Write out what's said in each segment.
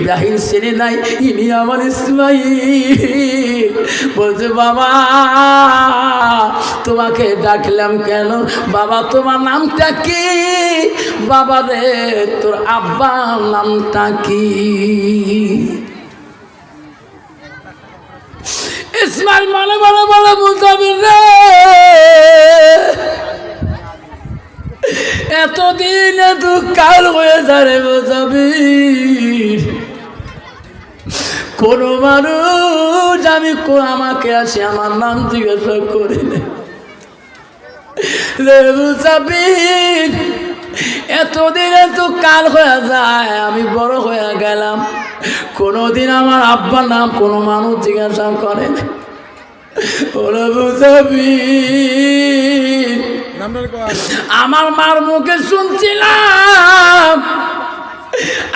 ইব্রাহিম চেনে নাই, ইনি আমার ইসমাইল। বলছে, বাবা, তোমাকে ডাকলাম কেন? বাবা, তোমার নামটা কি? বাবা রে, তোর আব্বার নামটা কি? ইসমাইল মনে মনে বলে মুজাবির রে, এতদিন এত কাল হয়ে মুজাবির কোন মানুষ আমি কো- আমাকে আসে আমার নাম জিজ্ঞাসা করে এতদিন এত কাল হয়ে যায় আমি বড় হয়ে গেলাম। কোনোদিন আমার আব্বার নাম কোনো মানুষ জিজ্ঞাসা করে না। আমার মার মুখে শুনছিলাম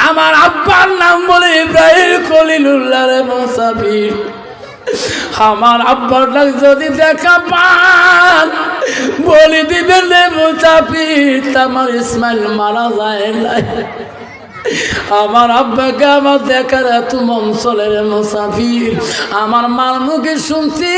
আমার আব্বার নাম বলে ইব্রাহিম খলিলুল্লাহ রে মুসাফির। আমার আব্বার নাম যদি দেখা পান, বলি দিবেন রে মুসাফির আমার ইসমাইল মারা যায় নাই। আমার আব্বাকে আমার দেখার এত চলে মুসাফির। আমার মার মুখে শুনছি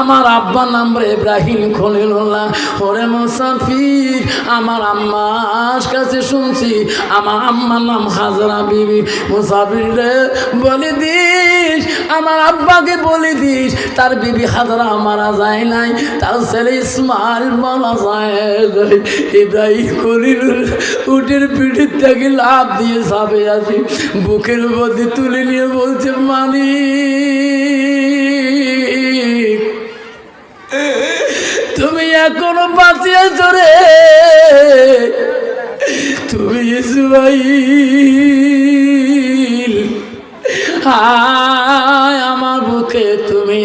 আমার আব্বার নাম রে ইব্রাহিম খলিলুল্লাহ। ওরে মুসাফির, আমার আম্মার কাছে শুনছি আমার আম্মার নাম হাজরা বিবি। মুসাফির রে, বলে দিস, আমার আব্বাকে বলে দিস, তার বিবি হাজরা মারা যায় নাই, তার ছেলে ইসমাইল মারা যায় ইব্রাহিম খলিলুল্লাহ, উটের পিঠের থেকে লাভ দিয়ে সাপে আসি, বুকের মধ্যে তুলে নিয়ে বলছে মালিক তুমি এখনও বাঁচিয়েছ রে। তুমি ইসমাইল। হায় আমার বুকে তুমি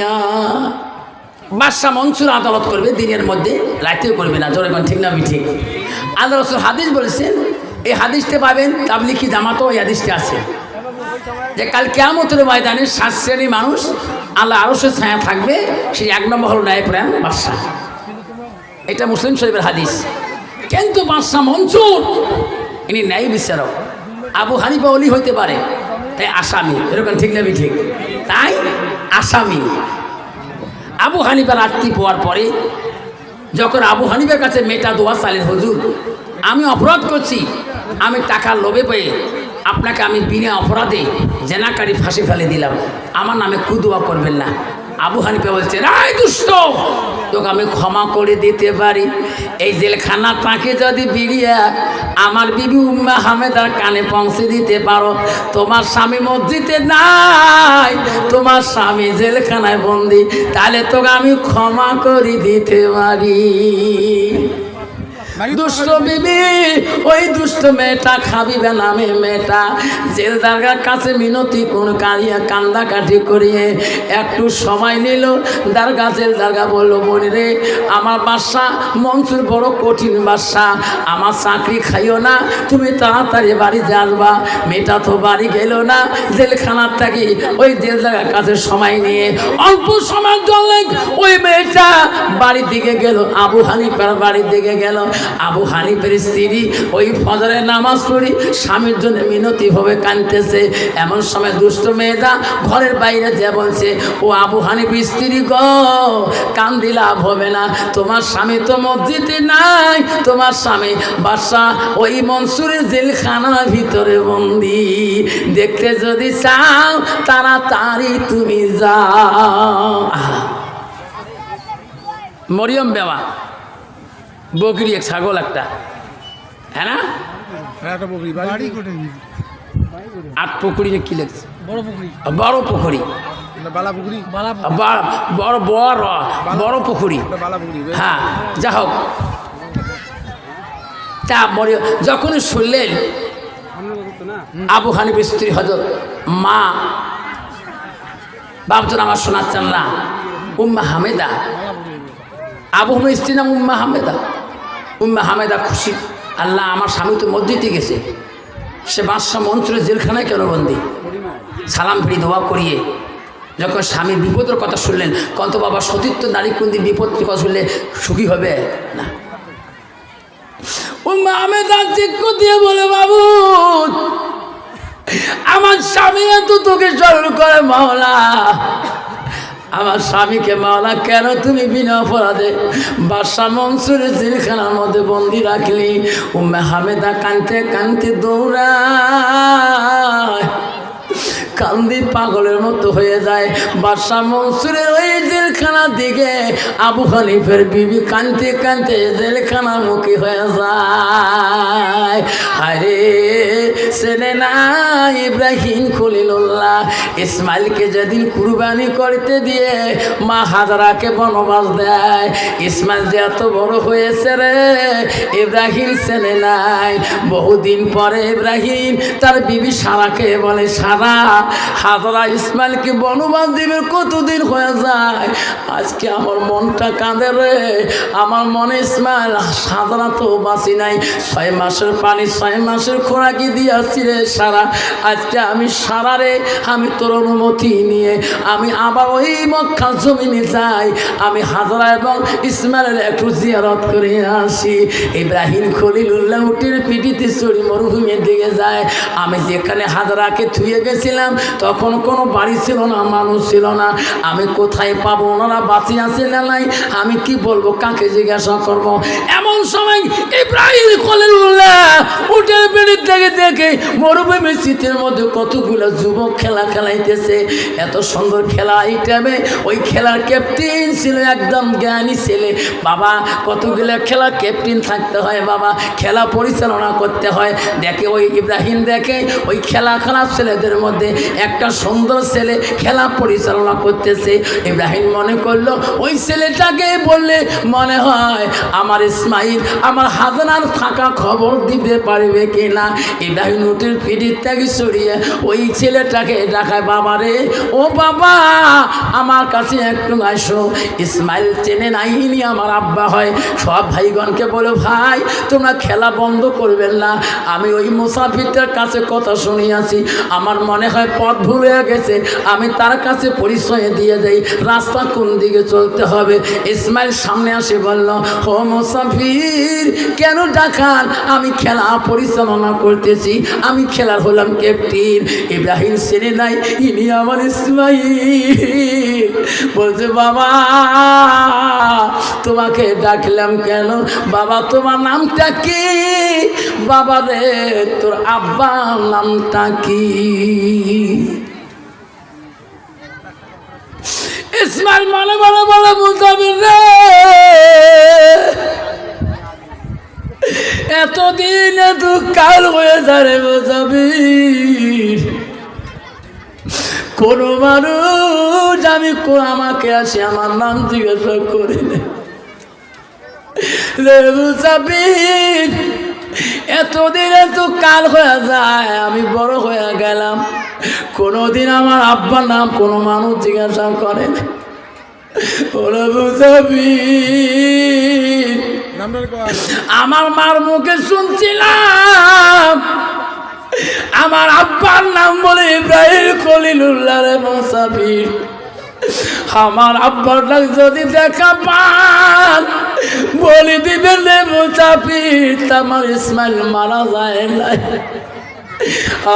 বাদশাহ মনসুর আদালত করবে দিনের মধ্যে, রাতেও করবে না, জোরে ঠিক না ঠিক আল্লাহ হাদিস বলেছেন এই হাদিসটা পাবেন তাবলিখি জামাতও এই হাদিসটা আছে। যে কাল কেমতের ময়দানে সাত শ্রেণি মানুষ আল্লাহ আরও সে ছায়া থাকবে, সেই এক নম্বর হল ন্যায় প্রাণ বাদশাহ। এটা মুসলিম শরীফের হাদিস। কিন্তু বাদশাহ মনসুর, ইনি ন্যায় বিচারক। আবু হানিফা অলি হইতে পারে, তাই আসামি। এরকম ঠিক না ঠিক তাই আসামি। আবু হানিফা রাত্রি পাওয়ার পরে যখন আবু হানিফার কাছে মেটা দোয়া চালেন, হুজুর, আমি অপরাধ করছি আমি টাকা লোভে পেয়ে আপনাকে আমি বিনা অপরাধে জেনাকারি ফাঁসি ফেলে দিলাম। আমার নামে কুদুয়া করবেন না। আবু হানিফা বলছে, রায় দুষ্ট! তোকে আমি ক্ষমা করে দিতে পারি। এই জেলখানা তাকে যদি বিড়িয়ে আমার বিবি উম্মা হামেদার কানে পৌঁছে দিতে পারো। তোমার স্বামী মসজিদে নাই, তোমার স্বামী জেলখানায় বন্দি। তাহলে তোকে আমি ক্ষমা করে দিতে পারি। দুষ্ট বিবি ওই দুষ্ট মেয়েটা খাবিবে নামে মেয়েটা। জেল দারগার কাছে মিনতি কোন কারিয়া কান্দা কাটি করিয়ে একটু সময় নিল। দারগা জেল দারগা বলল বলি রে আমার বাসা মনসুর বড় কঠিন বাসা। আমার চাকরি খাইও না তুমি তাড়াতাড়ি বাড়িতে আসবা মেয়েটা তো বাড়ি গেল না জেলখানার থাকি ওই জেল দারগার কাছে সময় নিয়ে অল্প সময় জন্য ওই মেয়েটা বাড়ির দিকে গেল। আবু হানিফার বাড়ির দিকে গেল। আবু হানিফের স্ত্রী ওই ফজরের নামাজ পড়ি স্বামীর জন্য মিনতি ভাবে কানতেছে এমন সময় দুষ্ট মেয়েটা ঘরের বাইরে যে বলছে, ও আবু হানিফ স্ত্রী গ কান লাভ হবে না। তোমার স্বামী তো মসজিদে নাই, তোমার স্বামী বাসা ওই মনসুরের জেলখানার ভিতরে বন্দি। দেখতে যদি চাও তারা তাড়াতাড়ি তুমি যাও। মরিয়ম বেওয়া। বকরি এক ছাগল একটা। হ্যাঁ না? কোটে আট পুকুরি কি লেগছে? বড় পুকুরি। বড় পুকুরি। এটা বালা পুকুরি। বালা বা- বড় বড় বড় পুকুরি। হ্যাঁ যা হোক। তা মরি যখনই শুনলেন আবু হানিফের স্ত্রী হজরত মা বাবজন আমার শোনাচ্ছেন না উম্মা হামেদা। আবু হামেদ স্ত্রী নাম উম্মা হামেদা। উম্মা হামেদা খুশি। আল্লাহ আমার স্বামী তো মসজিদে গেছে। সে বাদশাহ মন্ত্রের জেলখানায় কেন বন্দি সালাম ফিরি, দোয়া করিয়ে। যখন স্বামীর বিপদের কথা শুনলেন কত বাবা সতীর্থ নারী কুন্দির বিপদের কথা শুনলে সুখী হবে? না। উম্মা হামেদা চিক্কু দিয়ে বলে, বাবু, আমার স্বামী এত তোকে স্মরণ করে মাওলা আমার স্বামীকে মাওলা, কেন তুমি বিনা অপরাধে বাদশাহ মনসুরের জেলখানার মধ্যে বন্দি রাখলি? উম্মে হামেদা কানতে কানতে দৌড়ায়। কান্দি পাগলের মতো হয়ে যায়। বাদশাহ মনসুরের ওই জেলখানার দিকে আবু হানিফের বিবি কানতে কানতে জেলখানার মুখী হয়ে যায়। আরে সেনে না, ইব্রাহিম খলিলুল্লাহ, ইসমাইলকে যেদিন কুরবানি করতে দিয়ে মা হাজারাকে বনবাস দেয়, ইসমাইল যে এত বড় হয়েছে রে, ইব্রাহিম সেনে নাই। বহুদিন পরে ইব্রাহিম তার বিবি সারাকে বলে, সারা, হাজারা ইসমাইলকে বনবাস দিবে, কতদিন হয়ে যায়? আজকে আমার মনটা কাঁদে রে। আমার মনে ইসমাইল সাধারা তো বাঁচি নাই। ছয় মাসের পানি, ছয় মাসের খোরাকি দিয়েছি রে সারা। আজকে আমি সারা রে, আমি তোর অনুমতি নিয়ে, আমি আবার ওই মক্কা জমিনে যাই। আমি হাজারা এবং ইসমাইলের একটু জিয়ারত করে আসি। ইব্রাহিম খলিলুল্লাহ উটির পিটিতে চড়ি মরুভূমির দিকে যায়। আমি যেখানে হাজারাকে থুয়ে গেছিলাম, তখন কোনো বাড়ি ছিল না, মানুষ ছিল না। আমি কোথায় পাবো, ওনারা বাঁচি আছে না নাই? আমি কি বলব, কাকে জিজ্ঞাসা করব? এমন সময় ইব্রাহিম খলিলুল্লাহ উঠে বেড়ির দেখে মরুভূমির শীতের মধ্যে কতগুলো যুবক খেলা খেলাইতেছে। এত সুন্দর খেলা এই টাইমে ওই খেলার ক্যাপ্টেন ছিল একদম জ্ঞানী ছেলে। বাবা, কতগুলো খেলা ক্যাপ্টেন থাকতে হয় বাবা, খেলা পরিচালনা করতে হয়। দেখে ওই ইব্রাহিম দেখে ওই খেলা খেলা ছেলেদের মধ্যে একটা সুন্দর ছেলে খেলা পরিচালনা করতেছে। ইব্রাহিম মনে করল, ওই ছেলেটাকে বললে মনে হয় আমার ইসমাইল, আমার হাজানার থাকা খবর দিতে পারবে কি না ইব্রাহিম উটের পিড়ির থেকে সরিয়ে ওই ছেলেটাকে দেখায়, বাবা রে, ও বাবা, আমার কাছে একটু আসো। ইসমাইল চেনে নাইনি আমার আব্বা হয়। সব ভাইগণকে বলে, ভাই, তোমরা খেলা বন্ধ করবেন না। আমি ওই মুসাফিরদের কাছে কথা শুনিয়াছি। আমার মনে হয় পথ ভুল গেছে। আমি তার কাছে পরিচয় দিয়ে দেই। রাস্তা কোন দিকে চলতে হবে? ইসমাইল সামনে আসে বলল, ও মুসাফির, কেন ডাকান? আমি খেলা পরিচালনা করতেছি, আমি খেলার হলাম ক্যাপ্টেন ইব্রাহিম সেনে নাই, ইনি আমার ইসমাইল। বলছে, বাবা, তোমাকে ডাকলাম কেন? বাবা, তোমার নামটা কি? বাবা রে, তোর আব্বার নামটা কি? ইসমাইল মনে মনে বলে মুসাফির রে এতদিন এত কাল হয়ে যায় রে মুসাফির কোন মানুষ আমি আমাকে আসে আমার নাম জিজ্ঞাসা করে এতদিন এত কাল হয়ে যায়, আমি বড় হয়ে গেলাম। কোনোদিন আমার আব্বার নাম কোনো মানুষ জিজ্ঞাসা করে না। ওরা কয় আমার মার মুখে শুনছিলাম। আমার আব্বার নাম বলে ইব্রাহিম খলিলুল্লাহ রে মুসাফির। আমার আব্বার নাম যদি দেখা পান, বলি দিবেন রে মুসাফির। আমার ইসমাইল মারা যায় নাই।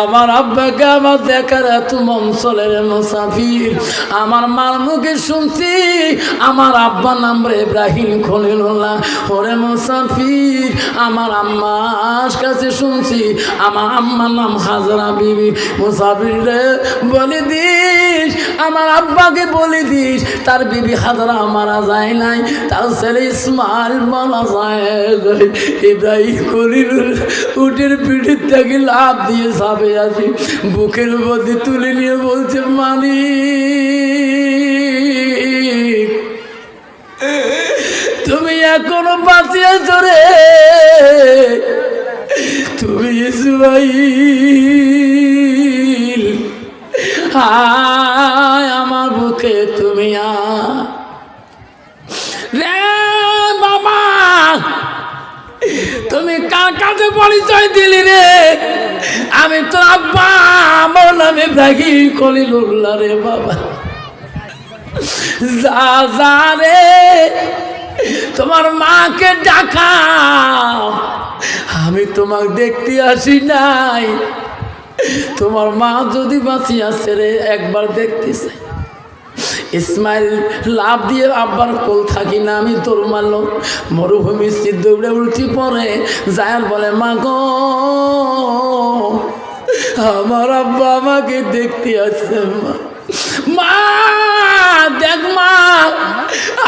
আমার আব্বাকে আমার দেখার এত মনসলের মুসাফির। আমার মার মুখে শুনছি আমার আব্বা নাম রে ইব্রাহিম খলিলুল্লাহ। ওরে মুসাফির, আমার আম্মার কাছে শুনছি আমার আম্মার নাম হাজরা বিবি। মুসাফির রে, বলে দিস, আমার আব্বাকে বলে দিস, তার বিবি হাজরা মারা যায় নাই, তার ছেলে ইসমাইল মারা যায়। ইব্রাহিম খলিলুল্লাহ, উটের পিঠের থেকে লাভ দিয়ে সাপে আসি বুকের মধ্যে তুলে নিয়ে বলছে, মালিক, তুমি এখনও বাঁচিয়েছ রে। তুমি ইসমাইল। হায় আমার বুকে, তুমি আ তুমি কার কাছে পরিচয় দিলি রে? আমি তো আব্বা, আমার নামে ব্যাগি কলিলুল্লাহ রে বাবা। যা যা রে, তোমার মাকে ডাকাও। আমি তোমাকে দেখতে আসি নাই। তোমার মা যদি বাঁচি আছে রে, একবার দেখতেছে ইসমাইল লাভ দিয়ে আব্বার কোল থাকি না, আমি তোর মারলো মরুভূমি সিদ্ধ উড়ে উল্টি পরে জায়াল বলে, মা গো, আমার আব্বা আমাকে দেখতে আসছে, মা। মা, দেখ মা,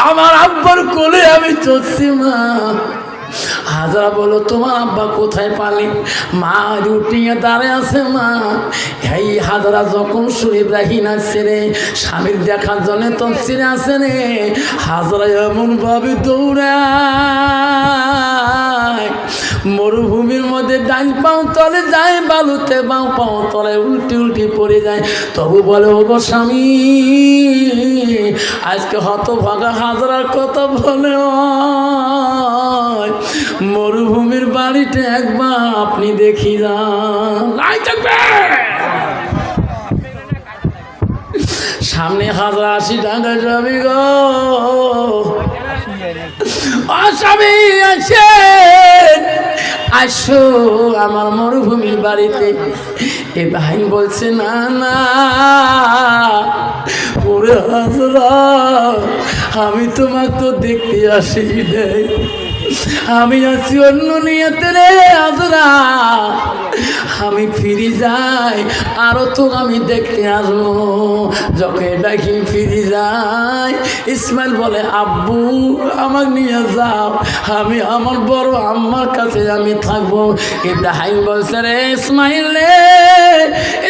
আমার আব্বার কোলে আমি চলছি মা। হাজরা বলো, তোমার আব্বা কোথায় পালি? মা রুটিয়ে দাঁড়ে আছে, মা। এই হাজরা, যখন শরীফ ইব্রাহিম না রে, স্বামীর দেখার জন্য তফসিরে আছে রে। হাজরা এমন ভাবে দৌড়ায়। মরুভূমির মধ্যে ডান পাও তলে যায়, বালুতে বাও পাও তলে উল্টি উল্টি পড়ে যায়। তবু বলে ও গো স্বামী, আজকে হত ভাগা হাজরার কথা বলে মরুভূমির বাড়িতে একবার আপনি দেখি যান। সামনে হাজার আশি টাকা যাবি গো। আসামি আছে। আসো আমার মরুভূমির বাড়িতে। এ ভাই বলছে, না না, ওরে হাজরা আমি তোমার তো দেখতে আসি নাই। আমি আছি অন্য নিয়েতে রে হাজরা আমি ফিরে যাই, আরও তো আমি দেখতে আসব। যখন ডাকি ফিরে যাই, ইসমাইল বলে, আব্বু, আমাকে নিয়ে যাও। আমি আমার বড় আম্মার কাছে আমি থাকব। ইব্রাহিম বলছে রে ইসমাইল রে।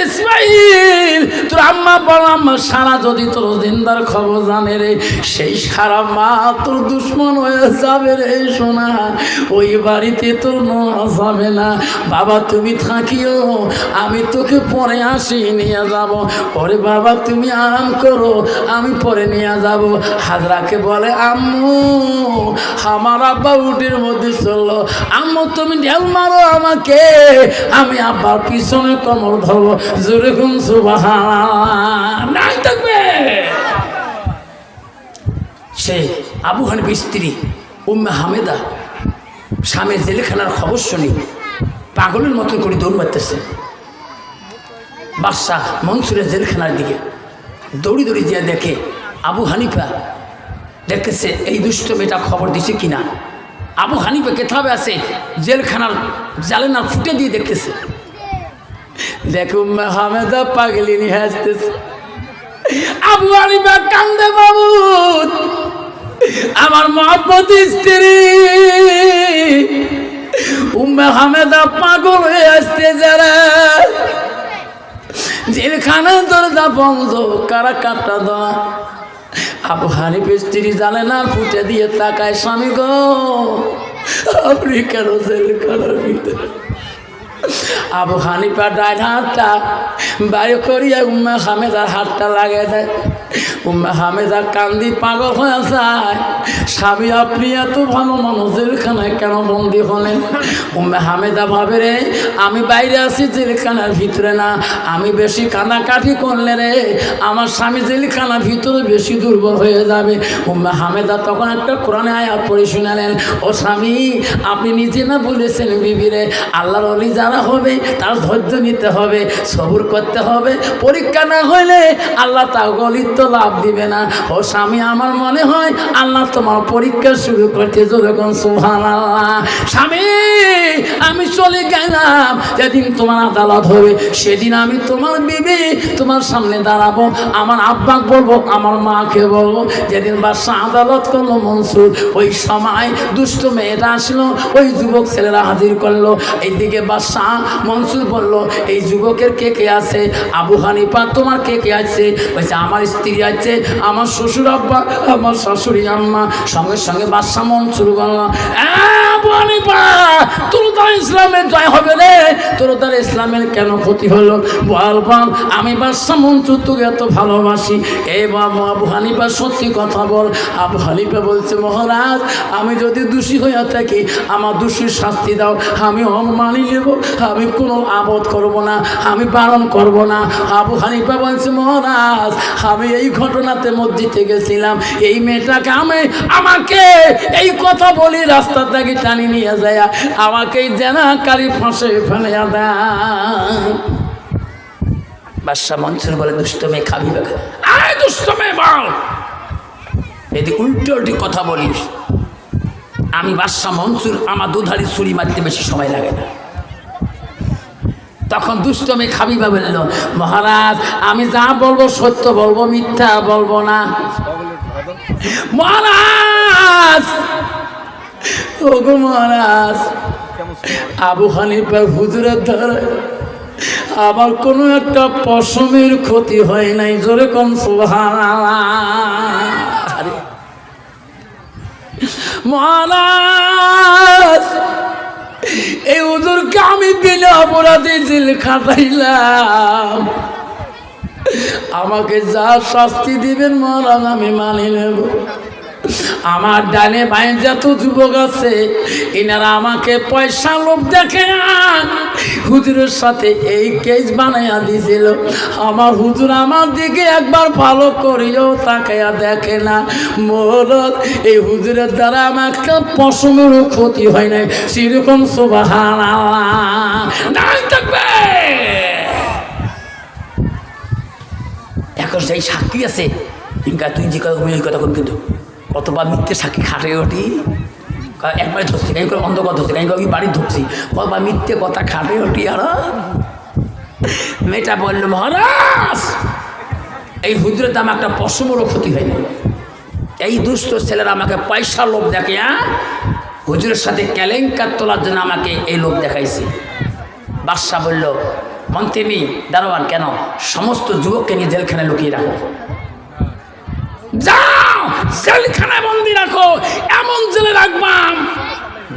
ইসমাইল, তোর আম্মা, বড় আম্মা সারা যদি তোর জিন্দার খবর জানে রে, সেই সারা মা তোর দুশ্মন হয়ে যাবে রে, সোনা। ওই বাড়িতে তোর নোয়া যাবে না। বাবা, তুমি থাকিও, আমি তোকে পরে আসি, নিয়ে যাব। ওরে বাবা, তুমি আরাম করো, আমি পরে নিয়ে যাব। হাজরাকে বলে, আম্মু, আমার আব্বা উটির মধ্যে চলল। আম্মু, তুমি ঢেল মারো আমাকে। আমি আব্বার পিছনে কমর ধরবো। জোরে ঘুম নাই থাকবে। সে আবু হানিফ স্ত্রী, উম্মে হামেদা, স্বামীর জেলখানার খবর শুনি। পাগলের মতন করে দৌড় মারতেছে। বাদশাহ মনসুরের জেলখানার দিকে দৌড়ি দৌড়ি যে দেখে আবু হানিফা দেখতেছে, এই দুষ্ট মেয়েটা খবর দিছে কিনা? আবু হানিফা কেথাবে আছে, জেলখানার জালেনা ফুটে দিয়ে দেখতেছে। দেখো পাগলি নিয়ে আসতেছে আবু হানিফা কান্দে বাবু আমার মহাপতি স্ত্রী উম্মে হামেদা পাগল হয়ে আসতে যারা। জেলখানা দরজা বন্ধ কারা কাটা দেওয়া আবু হানিফ স্ত্রী জানে না ফুটে দিয়ে তাকায়, স্বামী গো, আপনি কেন জেলখানার ভিতরে? আবু হানিফা ডাইন হাতটা বাইরে করিয়া উম্মা হামেদার হাতটা লাগিয়ে দেয়। উম্মা হামেদা কান্দি পাগল হয়ে যায়। স্বামী আপনি এত ভালো মানুষ, জেলখানায় কেন বন্দি হলেন উম্মা হামেদা ভাবে রে, আমি বাইরে আছি জেলখানার ভিতরে না, আমি বেশি কান্নাকাটি করলে রে, আমার স্বামী জেলখানার ভিতরে বেশি দুর্বল হয়ে যাবে। উম্মা হামেদা তখন একটা কোরআনে আয়াত পড়ে শুনালেন, ও স্বামী, আপনি নিজে না বলেছেন বিবিরে আল্লাহর অলি যারা হবে, তার ধৈর্য নিতে হবে, সবুর করতে হবে। পরীক্ষা না হইলে আল্লাহ তা গলিত লাভ দিবে না। ও স্বামী, আমার মনে হয় আল্লাহ তোমার পরীক্ষা শুরু করতে যখন সুহান আল্লাহ স্বামী, আমি চলে গেলাম, যেদিন তোমার আদালত হবে, সেদিন আমি তোমার বিবি তোমার সামনে দাঁড়াবো। আমার আব্বা বলব, আমার মাকে বলব, যেদিন বাদশা আদালত করল মনসুর, ওই সময় দুষ্ট মেয়েটা আসলো, ওই যুবক ছেলেরা হাজির করল। এইদিকে বাদশাহ মনসুর বলল, এই যুবকের কে কে আছে? আবু হানিফা, তোমার কে কে আছে? বলছে, আমার স্ত্রী আছে, আমার শ্বশুর আব্বা, আমার শাশুড়ি আম্মা। সঙ্গে সঙ্গে বাদশাহ মনসুর বলল আবু হানিফা তোর তার ইসলামের জয় হবে রে। তোর তার ইসলামের কেন ক্ষতি হলো? বল বল, আমি বাদশাহ মনসুর তোকে এত ভালোবাসি। এই বাবু, আবু হানিফা, সত্যি কথা বল। আবু হানিফা বলছে, মহারাজ, আমি যদি দোষী হইয়া থাকি, আমার দোষীর শাস্তি দাও, আমি অন মানি নেব। আমি কোনো আবদ করব না, আমি পালন করব না। আবু হানিফা বলছে, মহারাজ, আমি এই ঘটনাতে মসজিদে গেছিলাম। এই মেয়েটাকে আমি আমাকে এই কথা বলি রাস্তা থেকে টানি নিয়ে যায়। আমাকে জেনাকারী ফাঁসে ফেলে দেয়। বাদশাহ মনসুর বলে, দুষ্ট মেয়ে, খাবি বা খা-" আয় দুষ্ট মেয়ে, বল। যদি উল্টো উল্টি কথা বলিস। আমি বাদশাহ মনসুর আমার দুধারি ছুরি মারতে বেশি সময় লাগে না। তখন দুষ্ট মেয়ে খাবিবা বলল মহারাজ, আমি যা বলব সত্য বলব, মিথ্যা বলব না। মহারাজ! ওগো মহারাজ, আবু হানিফা হুজুরের ধরে আমার কোনো একটা পশমের ক্ষতি হয় নাই, জোরে কম মহারাজ! এই হুজুরকে আমি বিনা অপরাধে জেল খাটাইলাম। আমাকে যা শাস্তি দিবেন মহারাজ, আমি মানি নেব। আমার ডানে বাইরে যত যুবক আছে, এনারা আমাকে পয়সা লোভ দেখে হুজুরের সাথে এই কেস বানাইয়া দিছিল। আমার হুজুর আমার দিকে একবার ভালো করিও তাকাইয়া দেখে না। মোরত এই হুজুরের দ্বারা আমার একটা পশমেরও ক্ষতি হয় নাই। সেরকম থাকবে। এখন সেই সাক্ষী আছে। ইনকা তুই যে কথা কথা কিন্তু। কতবার মিথ্যে সাক্ষী খাটে ওঠি। একবারে ধরছি কাই করে অন্ধকার ধরছি কাই করে বাড়ি ধরছি? কতবার মিথ্যে কথা খাটে ওঠি আর মেয়েটা বলল, মহারাজ, এই হুজুরের দাম একটা পশমেরও ক্ষতি হয়নি এই দুষ্ট ছেলেরা আমাকে পয়সা লোভ দেখে হ্যাঁ হুজুরের সাথে কেলেঙ্কার তোলার জন্য আমাকে এই লোভ দেখাইছে। বাদশাহ বলল, মন্ত্রী দারোয়ান, কেন? সমস্ত যুবককে নিয়ে জেলখানায় লুকিয়ে রাখো। যাও জেলখানায় বন্দি রাখো, এমন জেলে রাখবাম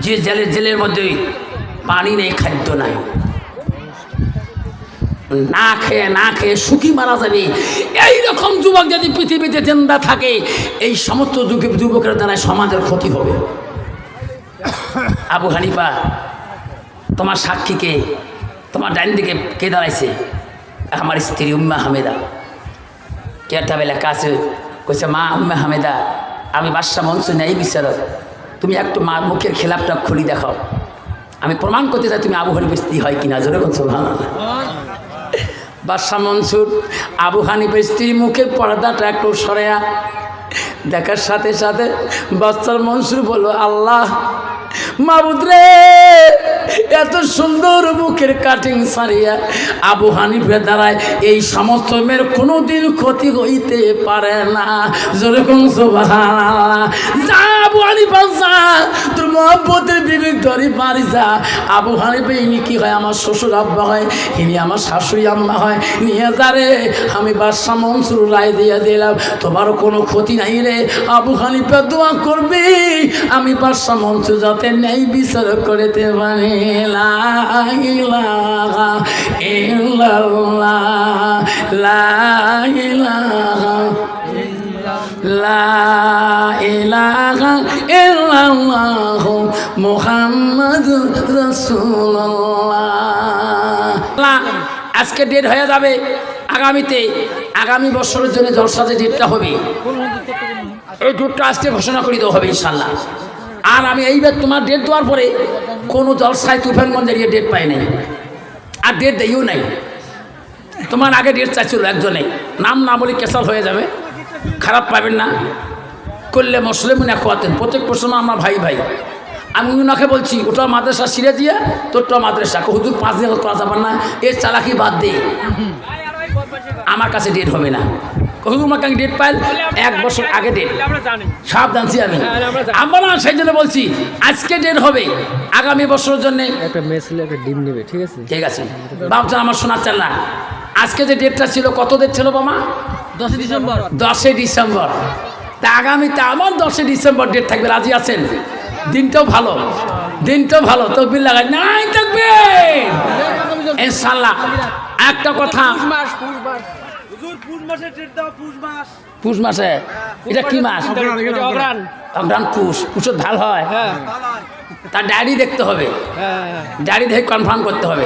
যে জেলের জেলের মধ্যে পানি নেই, খাদ্য নাই। না খেয়ে না খেয়ে সুখী মারা যাবে। এই রকম যুবক যদি পৃথিবীতে জিন্দা থাকে, এই সমস্ত যুবকের দ্বারা সমাজের ক্ষতি হবে। আবু হানিফা, তোমার সাক্ষীকে, তোমার ডাইন দিকে কে দাঁড়াইছে? আমার স্ত্রী উম্মা হামেদা। কেটা বেলা কাছে কইছে, মা আম্মা হামেদা, আমি বাদশাহ মনসুর নেই বিচারক। তুমি একটু মা মুখের খেলাপটা খুলি দেখাও। আমি প্রমাণ করতে চাই তুমি আবু হানিফের হয় কিনা, জোরে ভালো বাদশাহ মনসুর, আবু হানিফের স্ত্রীর মুখে পর্দাটা একটু সরেয়া দেখার সাথে সাথে বাচ্চার মনসুর বলল, আল্লাহ মাবুদ রে, এত সুন্দর মুখের কাটিং সারিয়া আবু হানিফের দ্বারায় এই সমস্ত মেয়ের কোনো দিন ক্ষতি হইতে পারে না। যেরকম যা আবু হানিফা যা তোর মহব্বতের বিবেক ধরে পারি যা। আবু হানিফে, ইনি কি হয়? আমার শ্বশুর আব্বা হয়, ইনি আমার শাশুড়ি আম্মা হয়। নিয়ে যা রে, আমি বাদশাহ মনসুর রায় দিয়ে দিলাম। তোমারও কোনো ক্ষতি নাই রে। আবু হানিফা দোয়া করবি, আমি বাদশাহ মনসুর যাতে নেই বিচার করতে পারি। লা ইলাহা ইল্লাল্লাহ। লা ইলাহা লা ইলাহা ইল্লাল্লাহ। মুহাম্মাদুর রাসূলুল্লাহ। আজকে ডেট হয়ে যাবে আগামীতে। আগামী বছরের জন্য জলসাতে ডেটটা হবে। এই ডেটটা আজকে ঘোষণা করে দেওয়া হবে ইনশাল্লাহ আর আমি এইবার তোমার ডেট দেওয়ার পরে কোনো জলসায় তুফানগঞ্জের ইয়ে ডেট পাই নাই। আর ডেট দেইও নাই। তোমার আগে ডেট চাইছিল একজনে। নাম না বলে ক্যাসাল হয়ে যাবে। খারাপ পাবেন না। করলে মুসলিম না খোয়াতেন। প্রত্যেক প্রশ্ন আমার ভাই ভাই। আমি ওনাকে বলছি, ওটা মাদ্রাসা সিরে দিয়ে, তোরটা মাদ্রাসা। হুজুর, পাঁচ দিন করা যাবে না। এর চালাকি বাদ দে। আমার কাছে ডেট হবে না। হুজুর আমাকে ডেট পাইল? এক বছর আগে ডেট সব জানছি আমি আমরা সেই জন্য বলছি আজকে ডেট হবে আগামী বছরের জন্য। একটা মেসলে একটা ডিম নেবে ঠিক আছে? ঠিক আছে। বাবজান আমার শোনার চাল না। আজকে যে ডেটটা ছিল কত ডেট ছিল বামা দশই ডিসেম্বর। দশই ডিসেম্বর। তা আগামীতে আমার দশই ডিসেম্বর ডেট থাকবে রাজি আছেন? দিনটাও ভালো। দিনটাও ভালো তকবির লাগাই। নাই থাকবে ইনশাল্লাহ। একটা কথা পুষ মাসে এটা কি মাস? অগ্রাণ পুষ। পুষত ভালো হয়। হ্যাঁ। তার ডায়েরি দেখতে হবে। ডায়েরি দেখে কনফার্ম করতে হবে।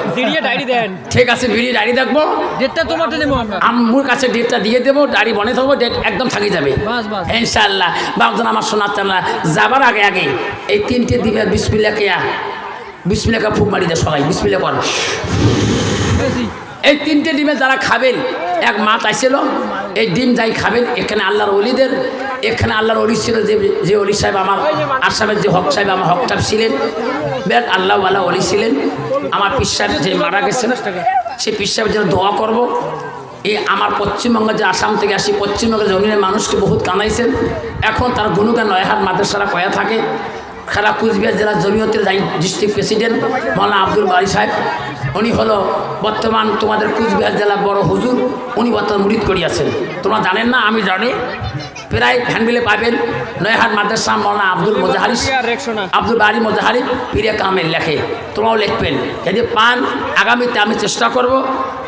ডায়েরি দেন। ঠিক আছে ভিড়ি ডায়েরি দেখব। ডেটটা তোমারটা নেব আমরা। আম্মুর কাছে ডেটটা দিয়ে দেবো। ডাড়ি বনে থাকব ডেট একদম থাকি যাবে। বাস, বাস। ইনশাল্লাহ বাবজন আমার শোনার চাল্লা যাবার আগে আগে। এই তিনটে দিবে বিসমিল্লা কেয়া। বিসমিল্লাকে ফুক মারি দে সবাই। বিসমিল্লা কর। এই তিনটে ডিমে যারা খাবেন, এক মাছ চাইছিল, এই ডিম যাই খাবেন, এখানে আল্লাহর অলিদের, এখানে আল্লাহর অলি ছিল যে যে অলি সাহেব আমার আসামের যে হক সাহেব, আমার হক সাহেব ছিলেন বের আল্লাহওয়ালা অলি ছিলেন। আমার পিস সাহেব যে মারা গেছেন সেই পিস যেন দোয়া করব। এই আমার পশ্চিমবঙ্গের যে আসাম থেকে আসি, পশ্চিমবঙ্গের জমিনের মানুষকে বহুত কানাইছেন এখন তার গুণগান নয়হাট মাদ্রাসারা কয়া থাকে। খেলা কুচবিহার জেলার জমিয়তের ডিস্ট্রিক্ট প্রেসিডেন্ট মৌলানা আব্দুল বারি সাহেব উনি হলো বর্তমান তোমাদের কুচবিহার জেলার বড় হুজুর উনি বর্তমান মুরিদ করিয়াছেন। তোমরা জানেন না? আমি জানি। প্রায় হ্যান্ডবিলে পাবেন নয়হাট মাদ্রাসা মৌলানা আব্দুল মোজাহারিস আব্দুল বারি মোজাহারি পিরিয়া কামেল লেখে। তোমরাও লিখবেন। যদি পান আগামীতে আমি চেষ্টা করব।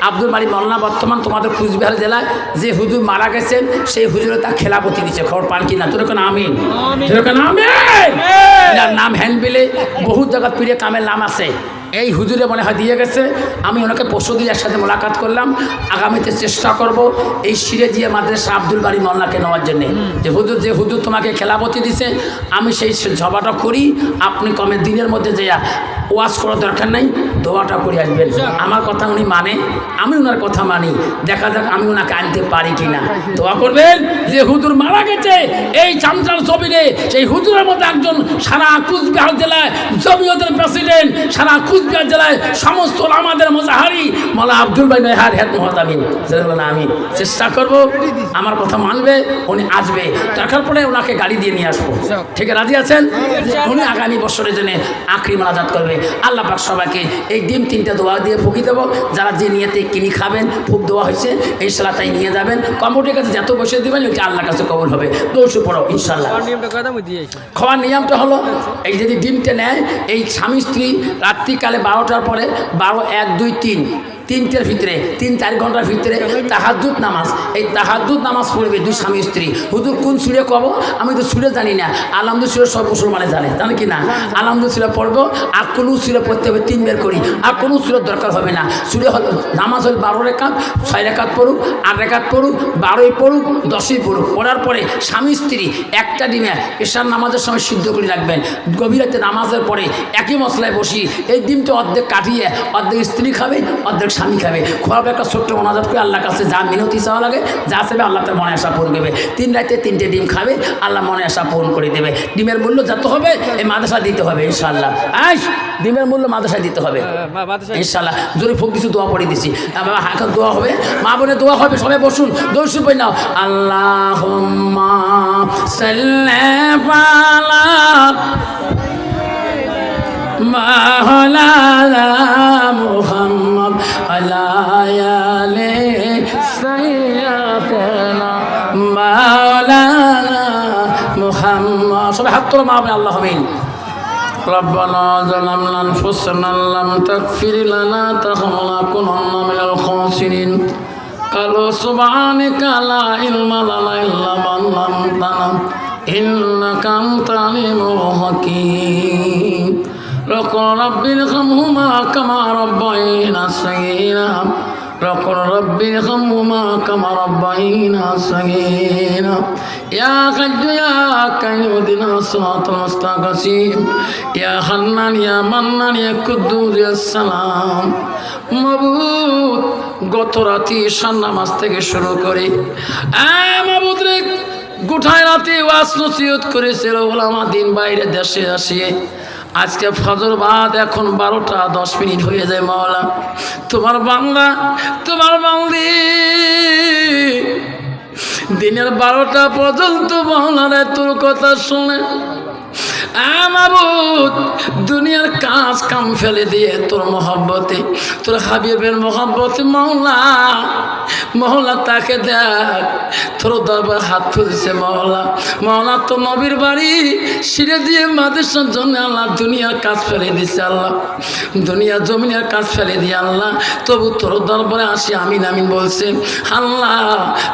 আব্দুল বাড়ি মৌলানা বর্তমান তোমাদের কুচবিহার জেলায় যে হুজুর মারা গেছেন সেই হুজুরে তা খেলাপতি দিচ্ছে খবর পান কিনা তোর তোর কেন আমিন। যার নাম হ্যান্ডবিলে বহু জায়গা পিরিয়া কামের নাম আছে। এই হুজুরে মনে হয় দিয়ে গেছে। আমি ওনাকে পরশু দিয়ে একসাথে মোলাকাত করলাম। আগামীতে চেষ্টা করব এই সিরে দিয়ে মাদ্রাসা আব্দুল বাড়ি মল্লাকে নেওয়ার জন্যে। যে হুজুর যে হুজুর তোমাকে খেলাপতি দিছে, আমি সেই সভাটা করি। আপনি কমে দিনের মধ্যে যে ওয়াশ করার দরকার নেই। দোয়াটা করে আসবেন। আমার কথা উনি মানে আমি ওনার কথা মানি। দেখা যাক আমি ওনাকে আনতে পারি কি না দোয়া করবেন যে হুজুর মারা গেছে। এই চামচার জমিনে সেই হুজুরের মতো একজন সারা কুচবিহার জেলায় জমিয়তের প্রেসিডেন্ট সারা কুচবিহার জেলায় সমস্ত আমাদের মোজাহারি মালা আব্দুল ভাই নয় হার হ্যাট মহাদামিন আমি চেষ্টা করব। আমার কথা মানবে উনি আসবে। দরকার পড়ে ওনাকে গাড়ি দিয়ে নিয়ে আসব। ঠিক রাজি আছেন? উনি আগামী বছরের জন্য আখরি মালাজাত করবে। আল্লাহ পাক সবাইকে এই ডিম তিনটা দোয়া দিয়ে ফুকি দেবো। যারা যে নিয়েতে কিনি খাবেন ফুক দেওয়া হয়েছে এই সালাতাই নিয়ে যাবেন। কম্পিউটার কাছে যত বসে দেবেন ওইটা আল্লাহর কাছে কবল হবে। দোষ পড়ো ইনশাল্লাহ খাওয়ার নিয়মটা হলো এই যদি ডিমটা নেয় এই স্বামী স্ত্রী রাত্রিকালে বারোটার পরে বারো এক দুই তিন তিনটের ভিতরে, তিন চার ঘণ্টার ভিতরে তাহাজুদ নামাজ। এই তাহাজুদ নামাজ পড়বে দুই স্বামী স্ত্রী। হুজুর, কোন সুরে কব? আমি তো সুরে জানি না। আলহামদুল সুরে সব মুসলমানে জানে জানে কি না? আলহামদুল সুরে পড়ব, আর কোনো সুরে পড়তে হবে তিন বের করি। আর কোনো সুরের দরকার হবে না। সুরে হল, নামাজ হল বারো রেখাত, ছয় রেখাত পড়ুক, আট রেখাত পড়ুক, বারোই পড়ুক, দশই পড়ুক। পড়ার পরে স্বামী স্ত্রী একটা ডিমে এশার নামাজের সময় সিদ্ধ করে রাখবেন। গভীরাতে নামাজের পরে একই মশলায় বসি, এই ডিমটা অর্ধেক কাটিয়ে অর্ধেক স্ত্রী খাবে, অর্ধেক স্বামী খাবে খোয়াবে একটা ছোট্ট মনাজাত করে আল্লাহর কাছে যা মিনতি চাওয়া লাগে যা চাবে আল্লাহ তার মনে আশা পূরণ করবে। তিন রাতে তিনটে ডিম খাবে আল্লাহ মনে আশা পূরণ করে দেবে। ডিমের মূল্য যত হবে এই মাদ্রাসা দিতে হবে ইনশাল্লাহ আস ডিমের মূল্য মাদ্রাসায় দিতে হবে। ইনশাল্লাহ জোরে ফুক দিছি দোয়া পড়ে দিছি। এখন দোয়া হবে মা বোনে দোয়া হবে সবাই বসুন দর্শন পড়ে নাও। আল্লাহ মাওলানা মুহাম্মদ সবাই হাত তোলো মা বোনে আল্লাহ আমিন ربنا ظلمنا انفسنا لم تغفر لنا لنكونن من الخاسرين قالوا سبحانك لا علم لنا الا ما علمتنا انك انت العليم الحكيم وقل رب ارحمهما كما ربينا صغيرا وقل رب ارحمهما كما ربينا صغيرا يا حج يا قيوم الصراط المستقيم يا حنان يا منان يا قدوس يا সালাম মাবুদ গত রাতে ঈশান নামাজ থেকে শুরু করে মাবুদ রে গোঠায় রাতে ওয়াজ নসিহত করেছিল ওলামা দিন বাইরে দেশে আসিয়ে আজকে ফজর বাদ এখন বারোটা, দশ মিনিট হয়ে যায় মাওলা। তোমার বাংলা, তোমার বাংলি। দিনের বারোটা পর্যন্ত মাওলারে তোর কথা শুনে। দুনিয়ার কাজ কাম ফেলে দিয়ে তোর মহব্বতে, তোর হাবিবের মহব্বতে মহলা মহলা তাকে দেখ, তোর দরবার হাত তুলছে মহলা মহলা তো নবীর বাড়ি সিঁড়ে দিয়ে মাদেশের জন্য আল্লাহ দুনিয়ার কাজ ফেলে দিছে আল্লাহ। দুনিয়া জমিনের কাজ ফেলে দিয়ে আল্লাহ, তবু তোর দরবারে আসি আমিন আমিন বলছে, আল্লাহ,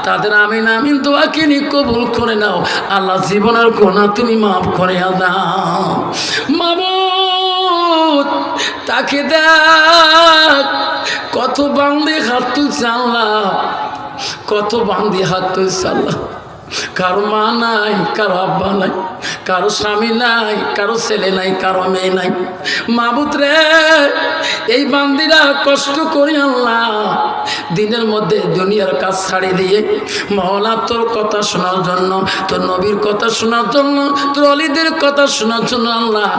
তাদের আমিন আমিন দোয়া কিনি কবুল করে নাও। আল্লাহ জীবনের গোনা তুমি মাফ করে দাও। মামুদ তাকে দেখ, কত বান্দি হাত তুলছে আল্লাহ, কত বান্দি হাত তুলছে আল্লাহ। কারও মা নাই, কারও আব্বা নাই, কারও স্বামী নাই, কারও ছেলে নাই, কারও মেয়ে নাই। মাবুত রে এই বান্দিরা কষ্ট করি আল্লাহ দিনের মধ্যে দুনিয়ার কাজ ছাড়ি দিয়ে মহলা তোর কথা শোনার জন্য, তোর নবীর কথা শোনার জন্য, তোর অলিদের কথা শোনার জন্য আল্লাহ,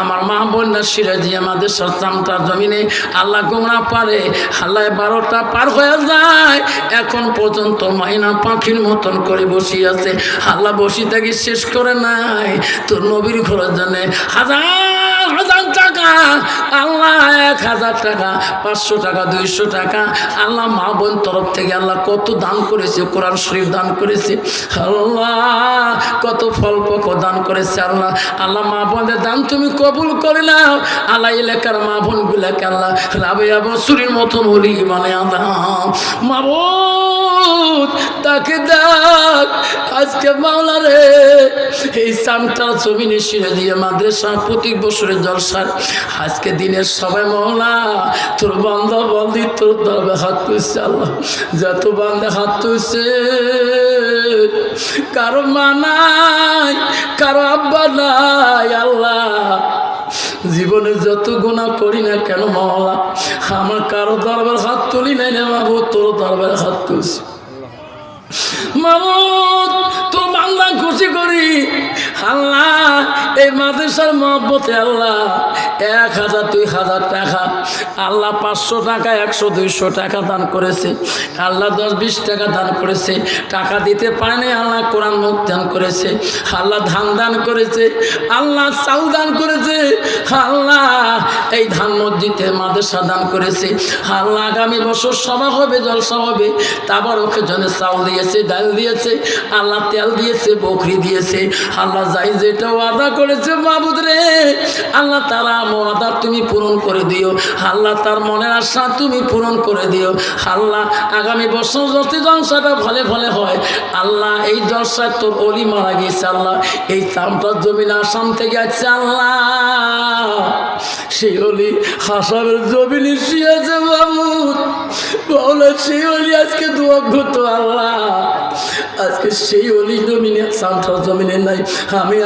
আমার মা বোনরা সিরাজি, আমাদের সস্তামটার জমিনে আল্লাহ গোমরা পারে, আল্লাহ বারোটা পার হয়ে যায়, এখন পর্যন্ত মাইনা পাখির মতন করে বসে আছে, আল্লাহ বসি থাকি শেষ করে নাই, তোর নবীর ঘরের জন্য হাজার আল্লাহ এক হাজার টাকা, পাঁচশো টাকা, দুইশো টাকা। আল্লাহ মা বোন তরফ থেকে আল্লাহ কত দান করেছে, কোরআন শরীফ দান করেছে। আল্লাহ কত ফল দান করেছে আল্লাহ। আল্লাহ মা বোনের দান তুমি কবুল করে নাও। আল্লাহ এলাকার মা বোনগুলাকে আল্লাহ রাবেয়া বসুরির মতন হলি মানে আল্লাহ। মা বোন! তাকে দেখ। আজকে মাওলা রে এই সামটার ছবি নিশ্চিরে দিয়ে মাদ্রাসা প্রতি বছরের জলসার আজকে দিনের সবাই মহলা তোর বান্ধব বন্দি, তোর দরবে হাত তুলছে আল্লাহ। যত বান্ধে হাত তুলছে, কারও মা নাই, কারও আব্বা নাই, আল্লাহ। জীবনে যত গুণা করি না কেন মহলা আমার কারও দরবার হাত তুলি নাই না বাবু তোর দরবার হাত তুলছি। মামুদ তোর বাংলা খুশি করি। আল্লাহ, এই মাদ্রাসার মহব্বতে আল্লাহ, এক হাজার, দুই হাজার টাকা। আল্লাহ পাঁচশো টাকা, একশো, দুইশো টাকা দান করেছে। আল্লাহ দশ, বিশ টাকা দান করেছে। টাকা দিতে পারেনি আল্লাহ কোরআন মুখ দান করেছে। আল্লাহ ধান দান করেছে। আল্লাহ চাউ দান করেছে। আল্লাহ এই ধান মসজিদে মাদ্রাসা দান করেছে। আল্লাহ আগামী বছর সভা হবে, জলসা হবে। তারপর ওকে জন্য চাউল দিয়েছে, ডাল দিয়েছে, আল্লাহ তেল দিয়েছে, বকরি দিয়েছে। আল্লাহ যাই যেটা ওয়াদা করেছে, মাবুদ রে। আল্লাহ তারা ওয়াদা তুমি পূরণ করে দিও। আল্লাহ তার মনের আশা তুমি পূরণ করে দিও। আল্লাহ আগামী বছর যদি জলসাটা ফলে ফলে হয়, আল্লাহ এই জলসায় তোর অলি মারা গিয়েছে, আল্লাহ। এই চামটার জমিন আসাম থেকে আছে আল্লাহ। সেই অলি হাসাবের জমিনে শিয়েছে বাবু আজকে আল্লাহ। আজকে নাই। আমি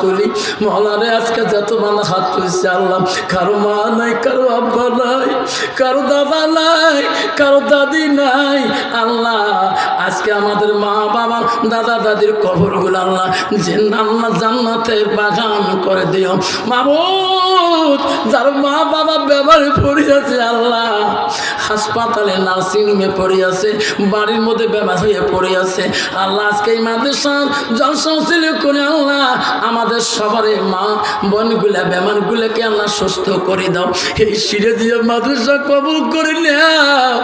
তুলি। মহলারে আজকে যত বানা হাত তুলছে আল্লাহ, কারও মা নাই, কারও আব্বা নাই, কারও দাদা নাই, কারও দাদি নাই। আল্লাহ, আজকে আমাদের মা বাবা দাদা দাদির কবরগুলো আল্লাহ, যে আল্লাহ জান্নাতের বাগান করে দিও। মাবুদ যার মা বাবা ব্যবহারে পড়ে আছে আল্লাহ। হাসপাতালে নার্সিংহোমে পড়ে আছে বাড়ির মধ্যে বেমার হয়ে পড়ে আছে আল্লাহ আজকে এই মাদ্রাসার জলসংশীল করে আল্লাহ আমাদের সবারই মা বোনগুলা বেমারগুলোকে আল্লাহ সুস্থ করে দাও। এই সিরে দিয়ে মাদ্রাসা কবুল করে নাও।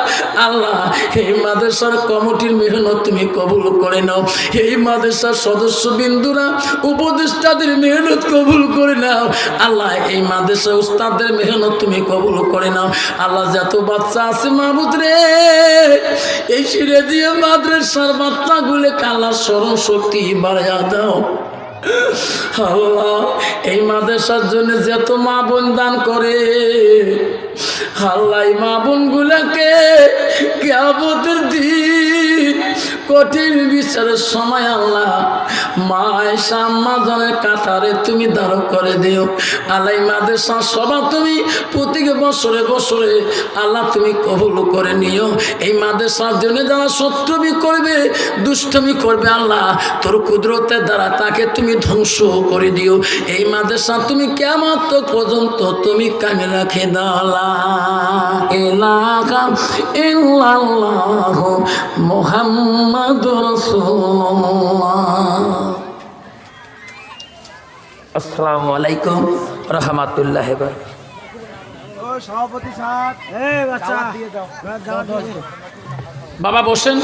আল্লাহ, এই মাদ্রাসার কমিটির মেহনত তুমি কবুল করে নাও। এই মাদ্রাসার সদস্য বিন্দুরা উপদেষ্টাদের মেহনত কবুল করে নাও। আল্লাহ, এই মাদ্রাসা উস্তাদের মেহনত তুমি কবুল করে নাও। আল্লাহ, যত বাচ্চা আছে মাহবুদ রে। এই সিরে দিয়ে মাদ্রাসার বাচ্চাগুলোকে কালা স্মরণ শক্তি বাড়াইয়া দাও। এই মাদ্রাসার জন্য যত মা বোন দান করে, আল্লাহ মা বোন গুলাকে কেবতের দিন কঠিন বিচারের সময় আল্লাহ। মা এসা জনের কাতারে তুমি দাঁড় করে দিও। আল্লাহ এই মাদ্রাসা সভা তুমি প্রত্যেক বছরে বছরে আল্লাহ তুমি কবুল করে নিও। এই মাদ্রাসার জন্য যারা শত্রুমি করবে, দুষ্টমি করবে আল্লাহ, তোর কুদরতের দ্বারা তাকে তুমি ধ্বংস করে দিও। এই মাদ্রাসা তুমি কেমন পর্যন্ত তুমি কামে রাখে দালা এলাকা মুহাম্মাদ রাসূলুল্লাহ। আসসালামু আলাইকুম রহমাতুল্লাহ সভাপতি সাহেব এই বাচ্চা। দিয়ে। বাবা বসেন।